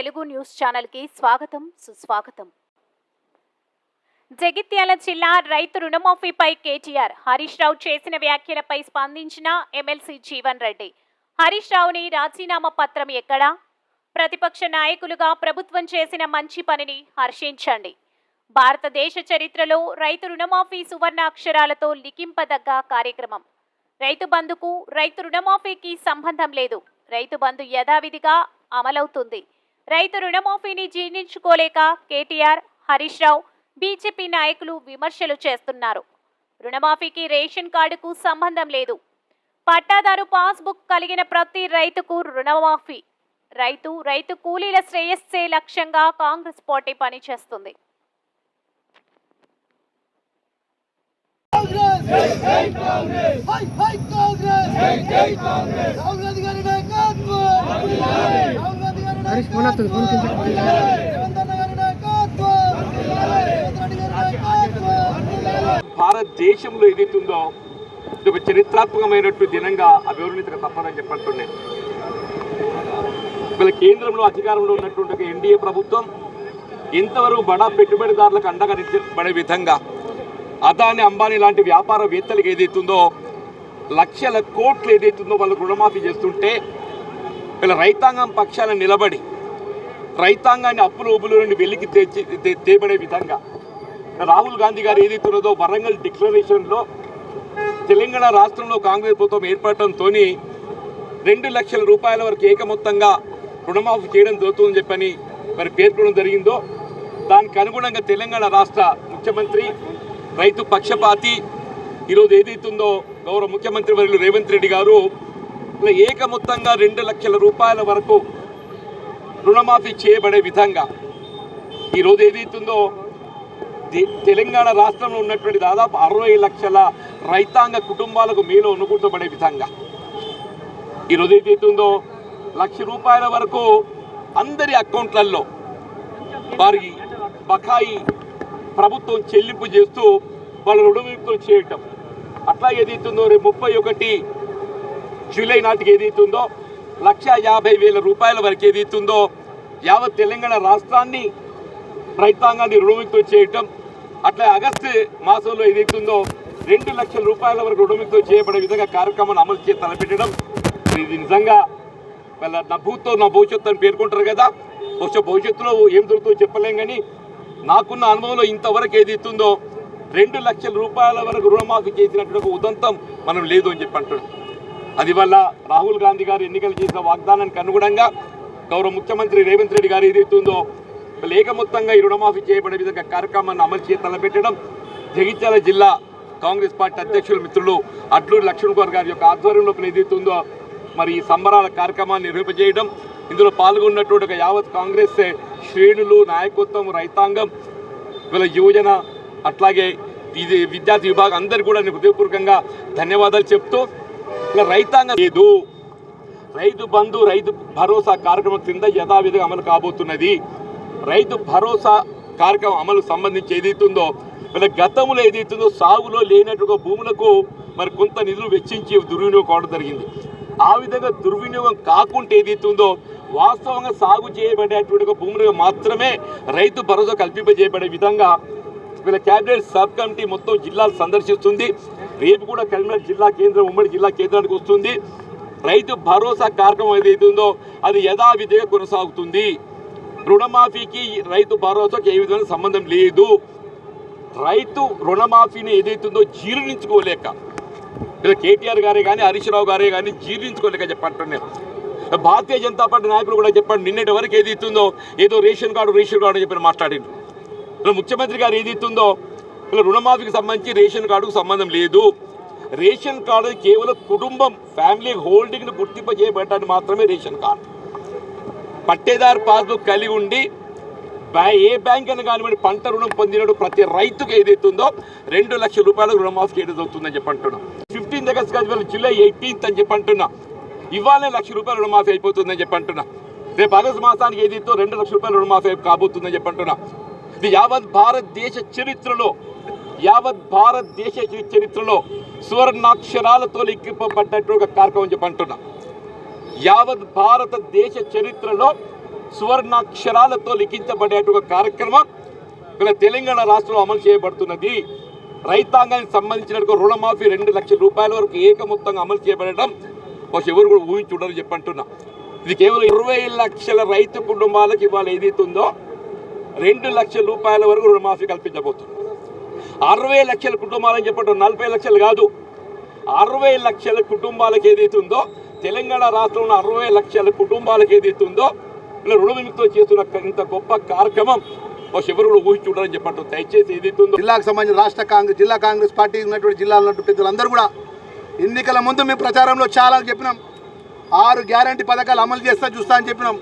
Telugu news ఛానల్కి స్వాగతం సుస్వాగతం. జగిత్యాల జిల్లా రైతు రుణమాఫీపై కేటీఆర్ హరీష్ రావు చేసిన వ్యాఖ్యలపై స్పందించిన ఎమ్మెల్సీ జీవన్ రెడ్డి. హరీష్ రావుని రాజీనామా పత్రం ఎక్కడా? ప్రతిపక్ష నాయకులుగా ప్రభుత్వం చేసిన మంచి పనిని హర్షించండి. భారతదేశ చరిత్రలో రైతు రుణమాఫీ సువర్ణ అక్షరాలతో లిఖింపదగ్గ కార్యక్రమం. రైతు బంధుకు రైతు రుణమాఫీకి సంబంధం లేదు. రైతు బంధు యథావిధిగా అమలవుతుంది. రైతు రుణమాఫీని జీర్ణించుకోలేక కేటీఆర్ హరీష్ రావు బీజేపీ నాయకులు విమర్శలు చేస్తున్నారు రుణమాఫీకి రేషన్ కార్డుకు సంబంధం లేదు పట్టాదారు పాస్బుక్ కలిగిన ప్రతి రైతుకు రుణమాఫీ రైతు రైతు కూలీల శ్రేయస్సే లక్ష్యంగా కాంగ్రెస్ పార్టీ పనిచేస్తుంది కాంగ్రెస్ హరీష్ ఫోన్ వస్తుంది ఫోన్ కింద రేవంత్ అన్న గారి భారతదేశంలో ఏదైతుందో ఇది ఒక చరిత్రాత్మకమైనట్టు దినంగా అభివృద్ధి తప్పదని చెప్పంటున్నాయి వీళ్ళ కేంద్రంలో అధికారంలో ఉన్నటువంటి ఎన్డీఏ ప్రభుత్వం ఇంతవరకు బడా పెట్టుబడిదారులకు అండగా నిలబడే విధంగా అదాని అంబానీ లాంటి వ్యాపారవేత్తలకు ఏదైతుందో లక్షల కోట్లు ఏదైతుందో వాళ్ళకు రుణమాఫీ చేస్తుంటే వీళ్ళ రైతాంగం పక్షాన నిలబడి రైతాంగాన్ని అప్పులు ఉబ్బులు నుండి వెలికి తెచ్చి తేబడే విధంగా రాహుల్ గాంధీ గారు ఏదైతున్నదో వరంగల్ డిక్లరేషన్లో తెలంగాణ రాష్ట్రంలో కాంగ్రెస్ ప్రభుత్వం ఏర్పడటంతో రెండు లక్షల రూపాయల వరకు ఏకమొత్తంగా రుణమాఫీ చేయడం జరుగుతుందని చెప్పని మరి పేర్కొనడం జరిగిందో దానికి అనుగుణంగా తెలంగాణ రాష్ట్ర ముఖ్యమంత్రి రైతు పక్షపాతి ఈరోజు ఏదైతుందో గౌరవ ముఖ్యమంత్రి వర్యులు రేవంత్ రెడ్డి గారు ఏక మొత్తంగా రెండు లక్షల రూపాయల వరకు రుణమాఫీ చేయబడే విధంగా ఈరోజు ఏదైతుందో తెలంగాణ రాష్ట్రంలో ఉన్నటువంటి దాదాపు అరవై లక్షల రైతాంగ కుటుంబాలకు మేలు అనుకుంటబడే విధంగా. ఈరోజు ఏదైతుందో లక్ష రూపాయల వరకు అందరి అకౌంట్లలో వారి బకాయి ప్రభుత్వం చెల్లింపు చేస్తూ వాళ్ళ రుణవిముక్తులు చేయటం. అట్లా ఏదైతుందో రేపు ముప్పై ఒకటి జూలై నాటికి ఏదైతుందో లక్ష యాభై వేల రూపాయల వరకు ఏదైతుందో యావత్ తెలంగాణ రాష్ట్రాన్ని రైతాంగాన్ని రుణముక్తం చేయటం అట్లా ఆగస్టు మాసంలో ఏదైతుందో రెండు లక్షల రూపాయల వరకు రుణముక్తం చేయబడే విధంగా కార్యక్రమాన్ని అమలు చేసి తలపెట్టడం. ఇది నిజంగా వాళ్ళ నా భూతో నా భవిష్యత్తు అని పేర్కొంటారు కదా. బహుశా భవిష్యత్తులో ఏం దొరుకుతుందో చెప్పలేం కానీ నాకున్న అనుభవంలో ఇంతవరకు ఏదైతుందో రెండు లక్షల రూపాయల వరకు రుణమాఫీ చేసినటువంటి ఒక ఉదంతం మనం లేదు అని చెప్పి అంటున్నాం. అది వల్ల రాహుల్ గాంధీ గారు ఎన్నికలు చేసిన వాగ్దానానికి అనుగుణంగా గౌరవ ముఖ్యమంత్రి రేవంత్ రెడ్డి గారు ఏదైతుందో ఏకమొత్తంగా ఈ రుణమాఫీ చేయబడే విధంగా కార్యక్రమాన్ని అమలు చేసి తలపెట్టడం జగిత్యాల జిల్లా కాంగ్రెస్ పార్టీ అధ్యక్షులు మిత్రులు అడ్లూరి లక్ష్మణ్ కుమార్ గారి యొక్క ఆధ్వర్యంలో ఏదైతుందో మరి ఈ సంబరాల కార్యక్రమాన్ని నిర్వహింపజేయడం. ఇందులో పాల్గొన్నటువంటి ఒక యావత్ కాంగ్రెస్ శ్రేణులు నాయకత్వం రైతాంగం వీళ్ళ యువజన అట్లాగే ఇది విద్యార్థి విభాగం అందరికీ కూడా నేను హృదయపూర్వకంగా ధన్యవాదాలు చెప్తూ ఇలా రైతాంగం లేదు. రైతు బంధు రైతు భరోసా కార్యక్రమం క్రింద యథావిధిగా అమలు కాబోతున్నది. రైతు భరోసా కార్యక్రమం అమలు సంబంధించి ఏదైతుందో వీళ్ళ గతంలో ఏదైతుందో సాగులో లేనట్టుగా భూములకు మరి కొంత నిధులు వెచ్చించి దుర్వినియోగం కావడం జరిగింది. ఆ విధంగా దుర్వినియోగం కాకుండా ఏదైతుందో వాస్తవంగా సాగు చేయబడేటువంటి ఒక భూములకు మాత్రమే రైతు భరోసా కల్పింపజేయబడే విధంగా వీళ్ళ క్యాబినెట్ సబ్ కమిటీ మొత్తం జిల్లాలు సందర్శిస్తుంది. రేపు కూడా కరీంనగర్ జిల్లా కేంద్రం ఉమ్మడి జిల్లా కేంద్రానికి వస్తుంది. రైతు భరోసా కార్యక్రమం ఏదైతే ఉందో అది యథావిధిగా కొనసాగుతుంది. రుణమాఫీకి రైతు భరోసాకి ఏ విధమైన సంబంధం లేదు. రైతు రుణమాఫీని ఏదైతుందో జీర్ణించుకోలేక ఇలా కేటీఆర్ గారే కానీ హరీష్ రావు గారే కానీ జీర్ణించుకోలేక చెప్పంటున్నారు భారతీయ జనతా పార్టీ నాయకులు కూడా చెప్పండి నిన్నటి వరకు ఏది ఇస్తుందో ఏదో రేషన్ కార్డు రేషన్ కార్డు అని చెప్పి మాట్లాడిండ్రు. ముఖ్యమంత్రి గారు ఏది ఇస్తుందో ఇలా రుణమాఫీకి సంబంధించి రేషన్ కార్డుకు సంబంధం లేదు. రేషన్ కార్డు కేవలం కుటుంబం ఫ్యామిలీ హోల్డింగ్ను గుర్తింపజేయబడటానికి మాత్రమే రేషన్ కార్డు. పట్టేదారు పాస్బుక్ కలిగి ఉండి బ్యా- ఏ బ్యాంక్ అని కానివ్వండి పంట రుణం పొందినప్పుడు ప్రతి రైతుకు ఏదైతుందో రెండు లక్షల రూపాయలకు రుణమాఫీ చేయడం జరుగుతుందని చెప్పి అంటున్నాం ఫిఫ్టీన్త్ ఆగస్ట్ కాదు జూలై ఎయిటీన్త్ అని చెప్పి అంటున్నా ఇవాళ లక్ష రూపాయలు రుణమాఫీ అయిపోతుందని చెప్పి అంటున్నా రేపు ఆగస్టు మాసానికి ఏదైతే రెండు లక్షల రూపాయలు రుణమాఫీ కాబోతుందని చెప్పి అంటున్నా ఇది యావత్ భారతదేశ చరిత్రలో యావత్ భారతదేశ చరిత్రలో సువర్ణాక్షరాలతో లిఖింపబడ్డట్టు ఒక కార్యక్రమం చెప్పంటున్నా యావత్ భారతదేశ చరిత్రలో సువర్ణాక్షరాలతో లిఖించబడేట ఒక కార్యక్రమం ఇలా తెలంగాణ రాష్ట్రంలో అమలు చేయబడుతున్నది. రైతాంగానికి సంబంధించిన రుణమాఫీ రెండు లక్షల రూపాయల వరకు ఏకమొత్తంగా అమలు చేయబడటం ఒక ఎవరు కూడా ఊహించుండరు చెప్పంటున్నా ఇది కేవలం ఇరవై లక్షల రైతు కుటుంబాలకు ఇవాళ ఏదైతుందో రెండు లక్షల రూపాయల వరకు రుణమాఫీ కల్పించబోతుంది. అరవై లక్షల కుటుంబాలని చెప్పడం నలభై లక్షలు కాదు. అరవై లక్షల కుటుంబాలకు ఏదైతే ఉందో తెలంగాణ రాష్ట్రంలో అరవై లక్షల కుటుంబాలకు ఏదైతే ఉందో ఇలా రుణ విముక్తం చేస్తున్న ఇంత గొప్ప కార్యక్రమం ఒక ఎవరు కూడా ఊహించుంటారని చెప్పట్టు దయచేసి ఏదైతే ఉందో జిల్లాకు సంబంధించిన రాష్ట్ర కాంగ్రెస్ జిల్లా కాంగ్రెస్ పార్టీ ఉన్నటువంటి జిల్లాలో ఉన్నటువంటి పెద్దలందరూ కూడా ఎన్నికల ముందు మేము ప్రచారంలో చాలా చెప్పినాం. ఆరు గ్యారంటీ పథకాలు అమలు చేస్తా చూస్తా అని చెప్పినాం.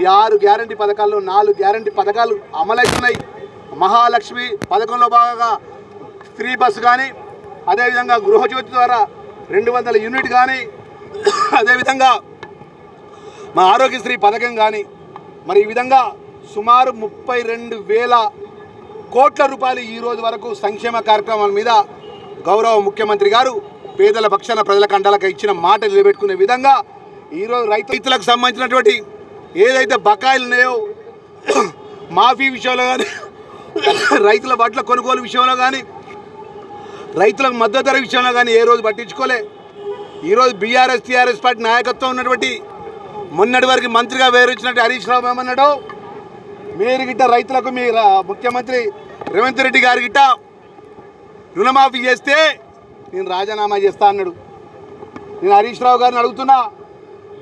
ఈ ఆరు గ్యారంటీ పథకాల్లో నాలుగు గ్యారంటీ పథకాలు అమలవుతున్నాయి. మహాలక్ష్మి పథకంలో భాగంగా ఫ్రీ బస్సు కానీ అదేవిధంగా గృహజ్యోతి ద్వారా రెండు వందల యూనిట్ కానీ అదేవిధంగా మా ఆరోగ్యశ్రీ పథకం కానీ మరి ఈ విధంగా సుమారు ముప్పై రెండు వేల కోట్ల రూపాయలు ఈ రోజు వరకు సంక్షేమ కార్యక్రమాల మీద గౌరవ ముఖ్యమంత్రి గారు పేదల పక్షాన ప్రజల కండాలకు ఇచ్చిన మాట నిలబెట్టుకునే విధంగా ఈరోజు రైతు రైతులకు సంబంధించినటువంటి ఏదైతే బకాయిలు ఉన్నాయో మాఫీ విషయంలో కానీ రైతుల బట్ల కొనుగోలు విషయంలో కానీ రైతులకు మద్దతు ధర విషయంలో కానీ ఏ రోజు పట్టించుకోలే. ఈరోజు బీఆర్ఎస్ టీఆర్ఎస్ పార్టీ నాయకత్వం ఉన్నటువంటి మొన్నటి వరకు మంత్రిగా వేరొచ్చినట్టు హరీష్ రావు ఏమన్నాడు? మీరు గిట్ట రైతులకు మీ ముఖ్యమంత్రి రేవంత్ రెడ్డి గారి గిట్ట రుణమాఫీ చేస్తే నేను రాజీనామా చేస్తా అన్నాడు. నేను హరీష్ రావు గారిని అడుగుతున్నా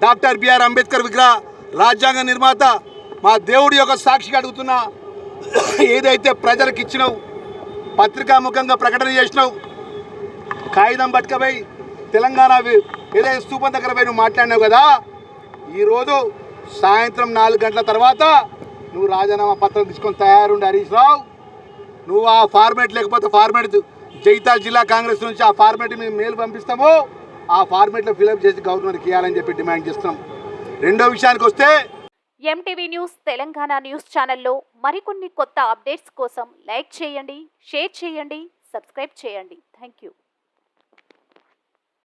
డాక్టర్ బిఆర్ అంబేద్కర్ విగ్రహ రాజ్యాంగ నిర్మాత మా దేవుడి యొక్క సాక్షిగా అడుగుతున్నా ఏదైతే ప్రజలకు ఇచ్చినావు పత్రికాముఖంగా ప్రకటన చేసినావు కాగితం పట్టుకపోయి తెలంగాణ ఏదైతే స్థూపం దగ్గర పోయి నువ్వు మాట్లాడినావు కదా ఈరోజు సాయంత్రం నాలుగు గంటల తర్వాత నువ్వు రాజీనామా పత్రం తీసుకొని తయారుండి హరీష్ రావు. నువ్వు ఆ ఫార్మేట్ లేకపోతే ఫార్మేట్ జైతాల్ జిల్లా కాంగ్రెస్ నుంచి ఆ ఫార్మేట్ మేము మెయిల్ పంపిస్తాము. ఆ ఫార్మేట్లో ఫిలప్ చేసి గవర్నర్కి ఇవ్వాలని చెప్పి డిమాండ్ చేస్తున్నాం. రెండో విషయానికి వస్తే ఎంటీవీ న్యూస్ తెలంగాణ న్యూస్ ఛానల్లో మరికొన్ని కొత్త అప్డేట్స్ కోసం లైక్ చేయండి షేర్ చేయండి సబ్స్క్రైబ్ చేయండి. Thank you